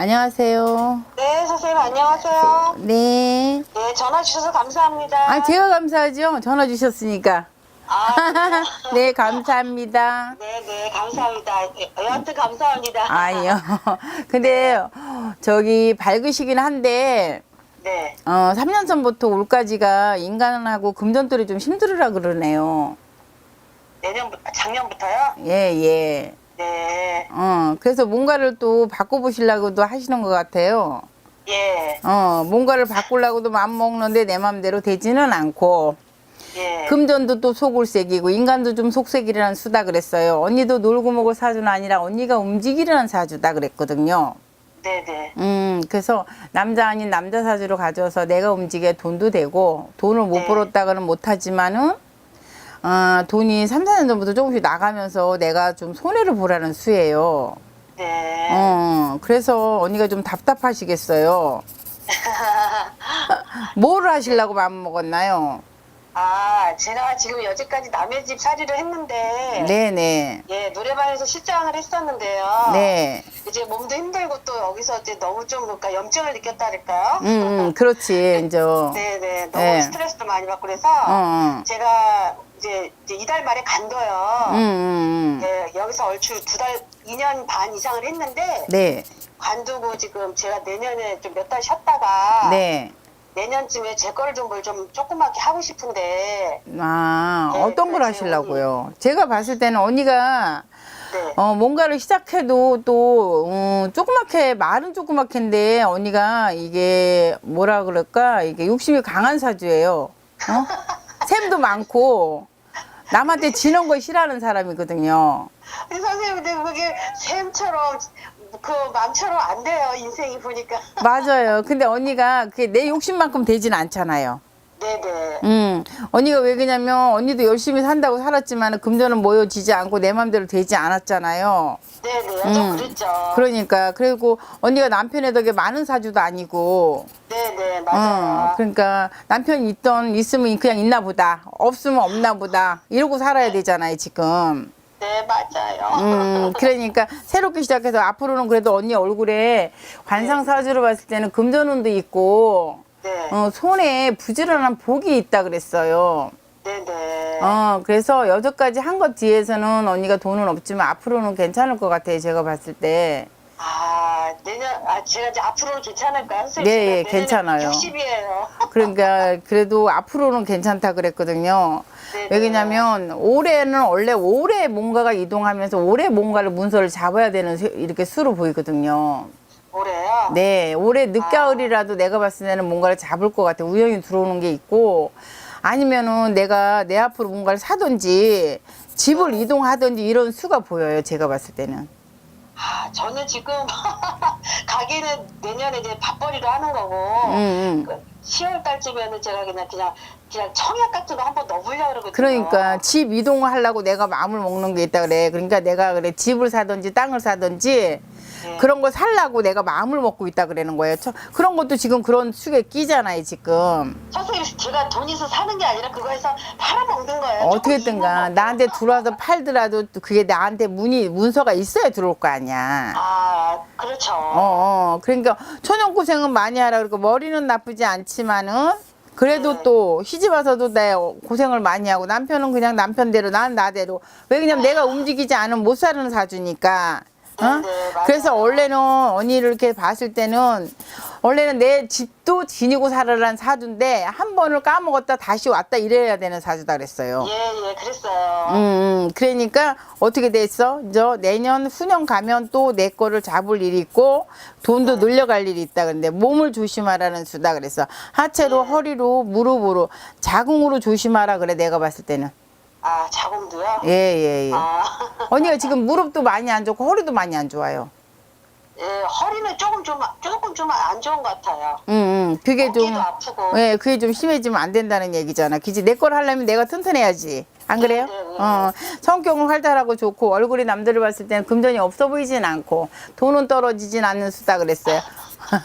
안녕하세요. 네, 선생님 안녕하세요. 네. 네, 전화 주셔서 감사합니다. 아, 제가 감사하죠. 전화 주셨으니까. 아, 그래요? 네, 감사합니다. 네, 네, 감사합니다. 예, 여하튼 감사합니다. 아니요. 근데 저기 밝으시긴 한데 네, 어, 3년 전부터 올까지가 인간하고 금전돌이 좀 힘들으라 그러네요. 내년부터, 작년부터요? 예, 예. 네, 어, 그래서 뭔가를 또 바꿔보시려고도 하시는 것 같아요. 예, 어, 뭔가를 바꾸려고도 마음 먹는데 내 맘대로 되지는 않고, 예. 금전도 또 속을색이고, 인간도 좀 속색이라는 수다 그랬어요. 언니도 놀고 먹을 사주는 아니라 언니가 움직이라는 사주다 그랬거든요. 네, 네. 음, 그래서 남자 아닌 남자 사주로 가져서 내가 움직여 돈도 되고, 돈을 못 네. 벌었다가는 못하지만은, 아, 돈이 3, 4년 전부터 조금씩 나가면서 내가 좀 손해를 보라는 수예요. 네. 어, 그래서 언니가 좀 답답하시겠어요. 뭐를 하시려고 마음 먹었나요? 아, 제가 지금 여지까지 남의 집 살이를 했는데, 네네. 예, 노래방에서 실장을 했었는데요. 네. 이제 몸도 힘들고 또 여기서 이제 너무 좀 그러니까 염증을 느꼈다랄까요? 음, 음, 그렇지, 이제. 어, 네, 네. 너무 네. 스트레스도 많이 받고 그래서 어. 제가 이제, 이제 이달 말에 간둬요. 음, 음, 음. 네, 여기서 얼추 두 달, 2년 반 이상을 했는데 네. 관두고 지금 제가 내년에 좀 몇 달 쉬었다가 네. 내년쯤에 제 거를 좀 뭘 좀 조그맣게 하고 싶은데 아, 네, 어떤 걸 그래서 하시려고요? 제가 봤을 때는 언니가 네. 어, 뭔가를 시작해도 또, 음, 조그맣게, 말은 조그맣게인데, 언니가 이게, 뭐라 그럴까, 이게 욕심이 강한 사주예요. 어? 샘도 많고, 남한테 지는 걸 싫어하는 사람이거든요. 근데 선생님 근데 그게 샘처럼 그 마음처럼 안 돼요 인생이 보니까 맞아요. 근데 언니가 그게 내 욕심만큼 되진 않잖아요. 네네. 음, 언니가 왜 그러냐면, 언니도 열심히 산다고 살았지만, 금전은 모여지지 않고 내 맘대로 되지 않았잖아요. 네네. 좀 음. 그랬죠. 그러니까, 그리고 언니가 남편의 덕에 많은 사주도 아니고, 네네. 어, 맞아요. 그러니까 남편이 있던 있으면 그냥 있나 보다. 없으면 없나 보다. 이러고 살아야 되잖아요 지금. 네 맞아요. 음. 그러니까 새롭게 시작해서 앞으로는 그래도 언니 얼굴에 관상 사주로 봤을 때는 금전운도 있고 네 어, 손에 부지런한 복이 있다 그랬어요 네네 어 그래서 여태까지 한 것 뒤에서는 언니가 돈은 없지만 앞으로는 괜찮을 것 같아요 제가 봤을 때 아 내년 아 제가 이제 앞으로는 괜찮을까요 선생님? 네, 제가 괜찮아요. 60이에요 그러니까 그래도 앞으로는 괜찮다 그랬거든요. 네네. 왜냐면 올해는 원래 올해 뭔가가 이동하면서 올해 뭔가를 문서를 잡아야 되는 세- 이렇게 수로 보이거든요. 네, 올해 늦가을이라도 내가 봤을 때는 뭔가를 잡을 것 같아. 우연히 들어오는 게 있고 아니면은 내가 내 앞으로 뭔가를 사든지 집을 이동하든지 이런 수가 보여요. 제가 봤을 때는. 아 저는 지금 가게는 내년에 이제 밥벌이를 하는 거고 음, 음. 그 10월 달쯤에는 제가 그냥 그냥 그냥 청약 같은 거 한번 넣어보려고 그러거든요. 그러니까 집 이동을 하려고 내가 마음을 먹는 게 있다 그래. 그러니까 내가 그래 집을 사든지 땅을 사든지 네. 그런 거 살라고 내가 마음을 먹고 있다 그러는 거예요. 저- 그런 것도 지금 그런 축에 끼잖아요, 지금. 선생님 제가 돈 있어 사는 게 아니라 그거에서 팔아먹는 거예요. 어떻게든가 나한테. 들어와서 팔더라도 또 그게 나한테 문이 문서가 있어야 들어올 거 아니야. 아 그렇죠. 어, 어. 그러니까 초년 고생은 많이 하라 그러고 머리는 나쁘지 않지만은 그래도 네. 또 시집 와서도 내 고생을 많이 하고 남편은 그냥 남편대로 난 나대로 왜 그냥 내가 움직이지 않으면 못 사는 사주니까 어? 네, 네, 맞아요. 그래서 원래는 언니를 이렇게 봤을 때는 원래는 내 집도 지니고 살아라는 사주인데 한 번을 까먹었다 다시 왔다 이래야 되는 사주다 그랬어요. 예 예 그랬어요. 음, 음, 그러니까 어떻게 됐어? 저 내년 후년 가면 또 내 거를 잡을 일이 있고 돈도 늘려갈 일이 있다 그런데 몸을 조심하라는 수다 그랬어. 하체로 허리로 무릎으로 자궁으로 조심하라 그래 내가 봤을 때는. 아 자궁도요? 예, 예, 예. 아 언니가 지금 무릎도 많이 안 좋고 허리도 많이 안 좋아요. 예, 허리는 조금 좀 조금 좀 안 좋은 것 같아요. 음, 음. 그게 좀 어깨도 아프고. 예, 그게 좀 심해지면 안 된다는 얘기잖아. 그지? 내 걸 하려면 내가 튼튼해야지. 안 그래요? 네, 네, 네. 어, 성격은 활달하고 좋고 얼굴이 남들을 봤을 때는 금전이 없어 보이진 않고 돈은 떨어지진 않는 수다 그랬어요. 얼굴에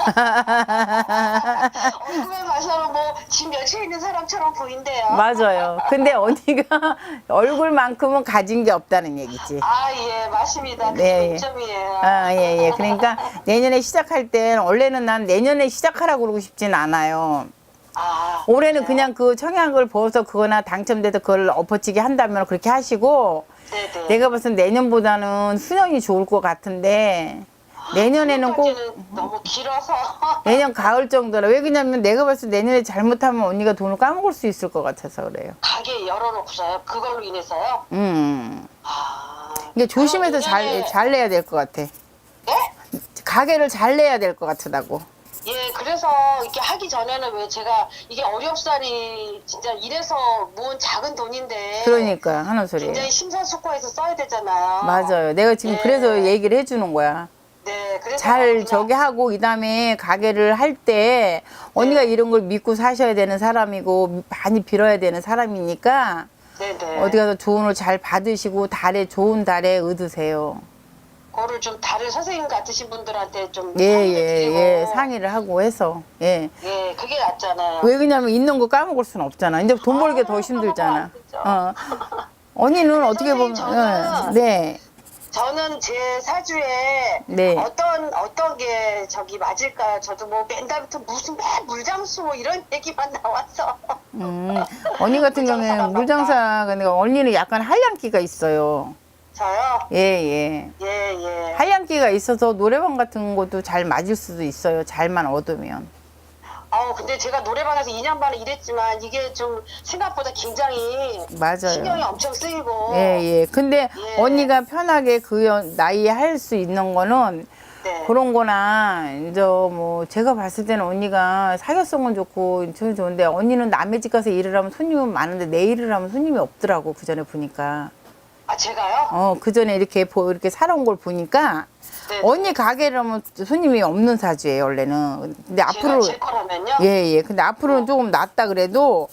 봐서는 뭐 집 며칠 있는 사람처럼 보인대요. 맞아요. 근데 언니가 얼굴만큼은 가진 게 없다는 얘기지. 아, 예, 맞습니다. 그게 네, 예. 문점이에요. 아, 예, 예. 그러니까 내년에 시작할 땐 원래는 난 내년에 시작하라고 그러고 싶진 않아요. 아, 올해는 그냥 그 청약을 보고서 그거나 당첨돼서 그걸 엎어치기 한다면 그렇게 하시고 네네. 내가 봤을 때 내년보다는 수년이 좋을 것 같은데 내년에는 꼭 너무 길어서. 내년 가을 정도라 왜 그러냐면 내가 봤을 때 내년에 잘못하면 언니가 돈을 까먹을 수 있을 것 같아서 그래요. 가게 열어놓고서요. 그걸로 인해서요. 음. 아. 이게 조심해서 잘, 잘 내야 될 것 같아. 네? 가게를 잘 내야 될 것 같다고. 예, 그래서 이렇게 하기 전에는 왜 제가 이게 어렵사리 진짜 이래서 모은 작은 돈인데. 그러니까 하는 소리예요. 굉장히 심사숙고해서 써야 되잖아요. 맞아요. 내가 지금 예. 그래서 얘기를 해주는 거야. 네, 그래서 잘 그냥- 저기 하고 그다음에 가게를 할 때 언니가 이런 걸 믿고 사셔야 되는 사람이고 많이 빌어야 되는 사람이니까 네 네. 어디 가서 조언을 잘 받으시고 달에 좋은 달에 얻으세요. 그거를 좀 다른 선생님 같으신 분들한테 좀 예, 상의를 예, 드리고. 예. 상의를 하고 해서. 예. 예, 그게 낫잖아요. 왜 그러냐면 있는 거 까먹을 수는 없잖아. 이제 돈 벌기 더 아, 힘들잖아. 까먹으면 안 어. 언니는 어떻게 보면 저는- 어, 네. 저는 제 사주에 네. 어떤 어떤 게 저기 맞을까요? 저도 뭐 맨날부터 무슨 매 물장수 뭐 이런 얘기만 나와서 음, 언니 같은 물장사가 경우에는 물장사 근데 언니는 약간 한량기가 있어요. 저요. 예, 예. 예, 예. 한량기가 있어서 노래방 같은 것도 잘 맞을 수도 있어요. 잘만 얻으면. 어, 근데 제가 노래방에서 2년 반을 일했지만 이게 좀 생각보다 굉장히 신경이 맞아요. 엄청 쓰이고 예, 예. 근데 예. 언니가 편하게 그 연- 나이에 할 수 있는 거는 네. 그런 거나 이제 뭐 제가 봤을 때는 언니가 사교성은 좋고 저 좋은데 언니는 남의 집 가서 일을 하면 손님은 많은데 내 일을 하면 손님이 없더라고 그 전에 보니까 아, 제가요? 어 그 전에 이렇게 보 이렇게 살아온 걸 보니까 네. 언니 가게를 하면 손님이 없는 사주예요 원래는 근데 앞으로 제가 제 거라면요? 예 예 근데 앞으로는 조금 낫다 그래도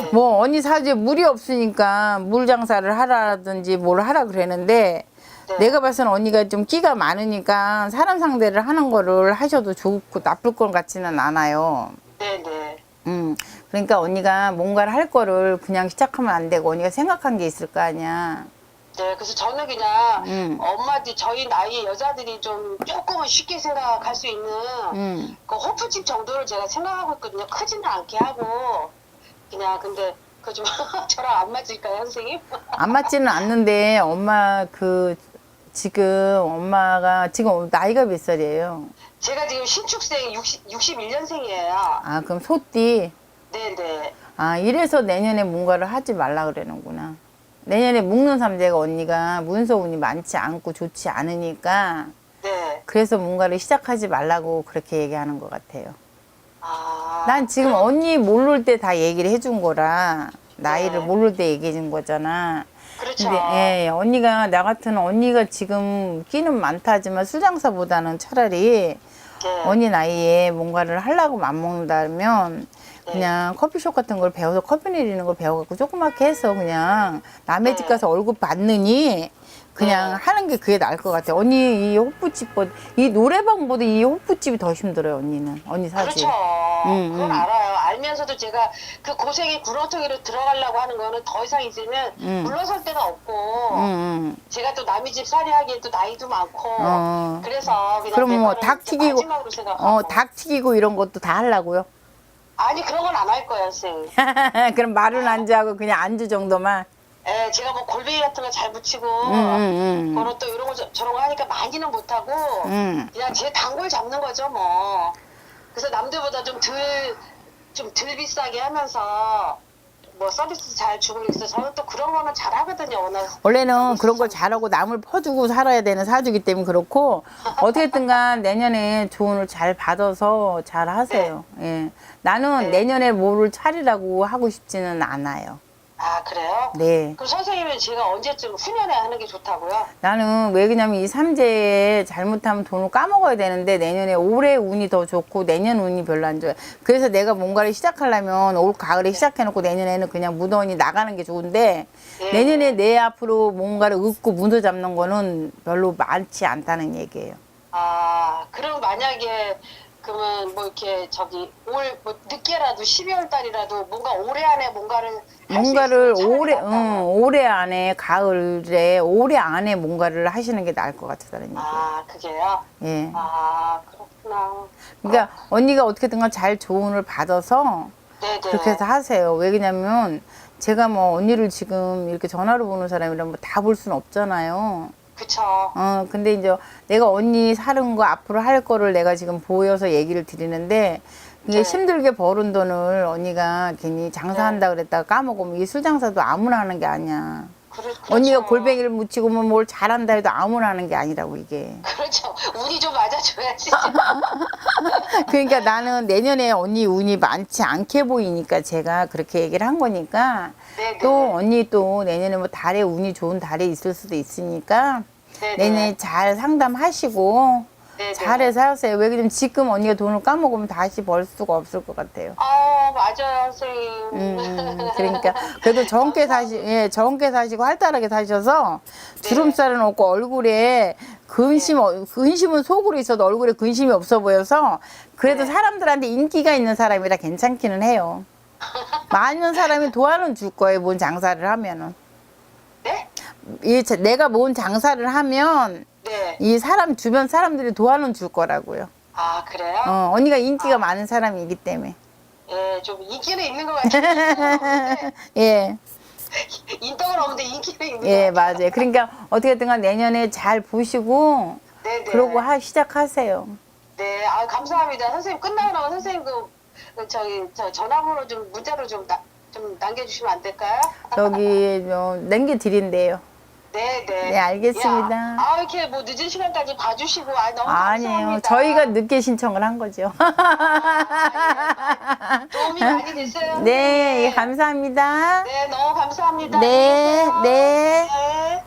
네. 뭐 언니 사주에 물이 없으니까 물 장사를 하라든지 뭘 하라 그랬는데 네. 내가 봐서는 언니가 좀 끼가 많으니까 사람 상대를 하는 거를 하셔도 좋고 나쁠 것 같지는 않아요. 네, 네. 음, 그러니까 언니가 뭔가를 할 거를 그냥 시작하면 안 되고 언니가 생각한 게 있을 거 아니야. 네, 그래서 저는 그냥 음. 엄마들 저희 나이 여자들이 좀 조금은 쉽게 생각할 수 있는 음, 그 호프집 정도를 제가 생각하고 있거든요. 크지는 않게 하고 그냥 근데 그 좀 저랑 안 맞을까요, 선생님? 안 맞지는 않는데 엄마 그 지금 엄마가 지금 나이가 몇 살이에요? 제가 지금 신축생 60, 61년생이에요. 아 그럼 소띠. 네, 네. 아 이래서 내년에 뭔가를 하지 말라 그러는구나. 내년에 묵는 삼재가 언니가 문서운이 많지 않고 좋지 않으니까 네. 그래서 뭔가를 시작하지 말라고 그렇게 얘기하는 것 같아요. 아. 난 지금 언니 모를 때 다 얘기를 해준 거라 나이를 네. 모를 때 얘기해 준 거잖아. 그렇죠. 근데 예, 언니가 나 같은 언니가 지금 끼는 많다지만 술장사보다는 차라리 네. 언니 나이에 뭔가를 하려고 맘먹는다면 네. 그냥 커피숍 같은 걸 배워서 커피 내리는 걸 배워갖고 조그맣게 해서 그냥 남의 집 네. 가서 월급 받느니 그냥 네. 하는 게 그게 나을 것 같아. 언니 이 호프집보다 이 노래방보다 이 호프집이 더 힘들어요. 언니는 언니 사지. 그렇죠. 음, 그건 음. 알아요. 알면서도 제가 그 고생의 구렁텅이로 들어가려고 하는 거는 더 이상 있으면 음. 물러설 데가 없고 응, 응. 제가 또 남의 집 살이하기에 또 나이도 많고 어. 그래서 그냥 그럼 내뭐 거는 닭 이제 튀기고 마지막으로 생각하고 어 닭 튀기고 이런 것도 다 하려고요. 아니 그런 건 안 할 거예요 선생님 그럼 말은 안주하고 그냥 안주 정도만. 예, 제가 뭐 골뱅이 같은 거 잘 붙이고 응, 응, 응. 그런 또 이런 거 저, 저런 거 하니까 많이는 못하고 응. 그냥 제 단골 잡는 거죠 뭐 그래서 남들보다 좀 덜 좀 덜 비싸게 하면서 뭐 서비스 잘 주고 그래서 저는 또 그런 거는 잘 하거든요 워낙 원래는 그런 걸 잘하고 남을 퍼주고 살아야 되는 사주기 때문에 그렇고 어떻게든간 내년에 조언을 잘 받아서 잘 하세요. 예. 나는 네. 내년에 뭐를 차리라고 하고 싶지는 않아요. 아 그래요? 네. 그럼 선생님은 제가 언제쯤 후년에 하는 게 좋다고요? 나는 왜 그러냐면 이 삼재에 잘못하면 돈을 까먹어야 되는데 내년에 올해 운이 더 좋고 내년 운이 별로 안 좋아요. 그래서 내가 뭔가를 시작하려면 올 가을에 시작해놓고 내년에는 그냥 무더니 나가는 게 좋은데 네. 내년에 내 앞으로 뭔가를 얻고 문서 잡는 거는 별로 많지 않다는 얘기예요. 아 그럼 만약에 그러면 뭐 이렇게 저기 올뭐 늦게라도 12월 달이라도 뭔가 올해 안에 뭔가를 뭔가를 올해. 응, 올해 안에 가을에 올해 안에 뭔가를 하시는 게 나을 것 같다는 얘기. 아 그게요? 예. 아 그렇구나. 그러니까 언니가 어떻게든가 잘 조언을 받아서 네네. 그렇게 해서 하세요. 왜냐면 제가 뭐 언니를 지금 이렇게 전화로 보는 사람이라면 다볼 수는 없잖아요. 그쵸. 어, 근데 이제 내가 언니 사는 거 앞으로 할 거를 내가 지금 보여서 얘기를 드리는데 이게 네. 힘들게 벌은 돈을 언니가 괜히 장사한다 네. 그랬다가 까먹으면 이 술 장사도 아무나 하는 게 아니야. 그렇, 그렇죠. 언니가 골뱅이를 묻히고 뭐 뭘 잘한다 해도 아무나 하는 게 아니라고 이게. 그렇죠. 운이 좀 맞아줘야지. 그러니까 나는 내년에 언니 운이 많지 않게 보이니까 제가 그렇게 얘기를 한 거니까 네 네. 또 언니 또 내년에 뭐 달에 운이 좋은 달에 있을 수도 있으니까 네네. 내년에 잘 상담하시고 네네. 잘해서 하세요. 왜냐면 지금 언니가 돈을 까먹으면 다시 벌 수가 없을 것 같아요. 어 맞아요 선생님. 음, 그러니까 그래도 적게 사시, 예, 적게 사시고 활달하게 사셔서 주름살은 없고 얼굴에 근심, 어- 근심은 속으로 있어도 얼굴에 근심이 없어 보여서 그래도 네. 사람들한테 인기가 있는 사람이라 괜찮기는 해요. 많은 사람이 도와는 줄 거예요. 뭔 장사를 하면은. 네? 이 자- 내가 뭔 장사를 하면 네. 이 사람 주변 사람들이 도와는 줄 거라고요. 아 그래요? 어, 언니가 인기가 많은 사람이기 때문에. 예, 좀 인기는 있는 것 같아요. 예. 인덕은 없는데 인기는 있는 예, 것 같아요. 맞아요. 그러니까 어떻게든 내년에 잘 보시고 네 네. 그러고 하, 시작하세요. 네, 아 감사합니다. 선생님 끝나고 나면 선생님 그, 그 저기 저 전화번호 좀 문자로 좀, 나, 좀 남겨주시면 안 될까요? 저기 어, 남겨 드린대요. 네, 네. 네, 알겠습니다. 야, 아 이렇게 뭐 늦은 시간까지 봐주시고 아 너무 아니에요. 감사합니다. 저희가 늦게 신청을 한 거죠. 아, 예. 도움이 많이 됐어요. 네, 선생님. 감사합니다. 네, 너무 감사합니다. 네, 안녕히 계세요. 네. 네.